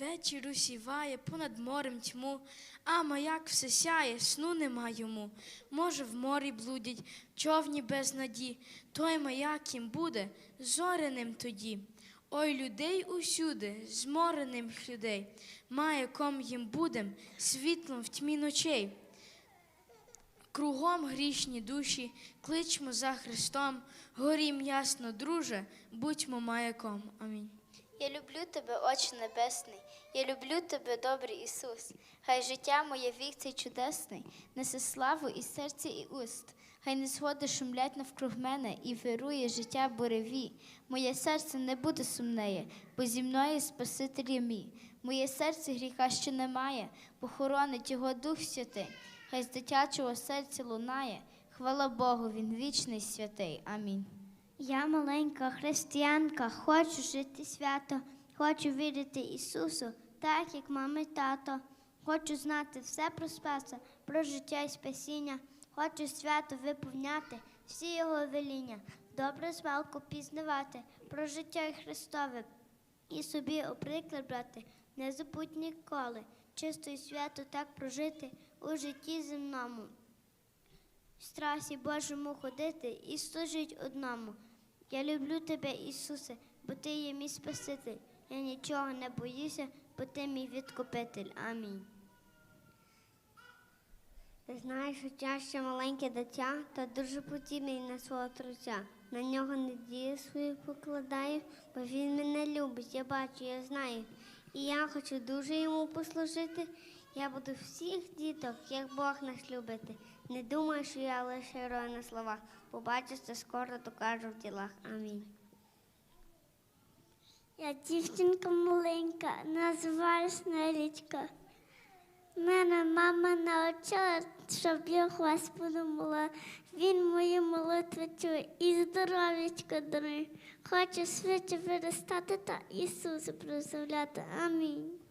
Вечір усіває понад морем тьму, а маяк все сяє, сну нема йому. Може, в морі блудять, човні без наді, той маяк їм буде зоряним тоді. Ой, людей усюди, зморених людей, маяком їм будем, світлом в тьмі ночей. Кругом грішні душі, кличмо за Христом, горім ясно, друже, будьмо маяком. Амінь. Я люблю тебе, Отче Небесний, я люблю тебе, добрий Ісус. Хай життя моє вік цей чудесний, несе славу і серця, і уст. Хай не сходи шумлять навкруг мене і вирує життя буреві. Моє серце не буде сумнеє, бо зі мною Спаситель є мій. Моє серце гріха ще немає, похоронить його Дух Святий. Хай з дитячого серця лунає. Хвала Богу, Він вічний святий. Амінь. Я маленька християнка, хочу жити свято, хочу вірити Ісусу, так як мама й тато. Хочу знати все про Спаса, про життя і спасіння. Хочу свято виповняти всі його веління, добре звалку пізнавати про життя і Христове і собі у приклад брати, не забудь ніколи, чисто і свято так прожити у житті земному. В страсі Божому ходити і служить одному. Я люблю тебе, Ісусе, бо Ти є мій Спаситель. Я нічого не боюся, бо Ти мій відкупитель. Амінь. Ти знаєш, що ще маленьке дитя, та дуже подібний на свого труця. На нього надію свою покладаю, бо він мене любить, я бачу, я знаю. І я хочу дуже йому послужити. Я буду всіх діток, як Бог нас любити. Не думаю, що я лише герой на словах. Побачишся скоро докажу в ділах. Амінь. Я дівчинка маленька, називаюсь Нелічка. Мене мама навчила, щоб я Господу мола. Він мої молитви чує і здоров'ячко дарує. Хочу швидше виростати та Ісусу прославляти. Амінь.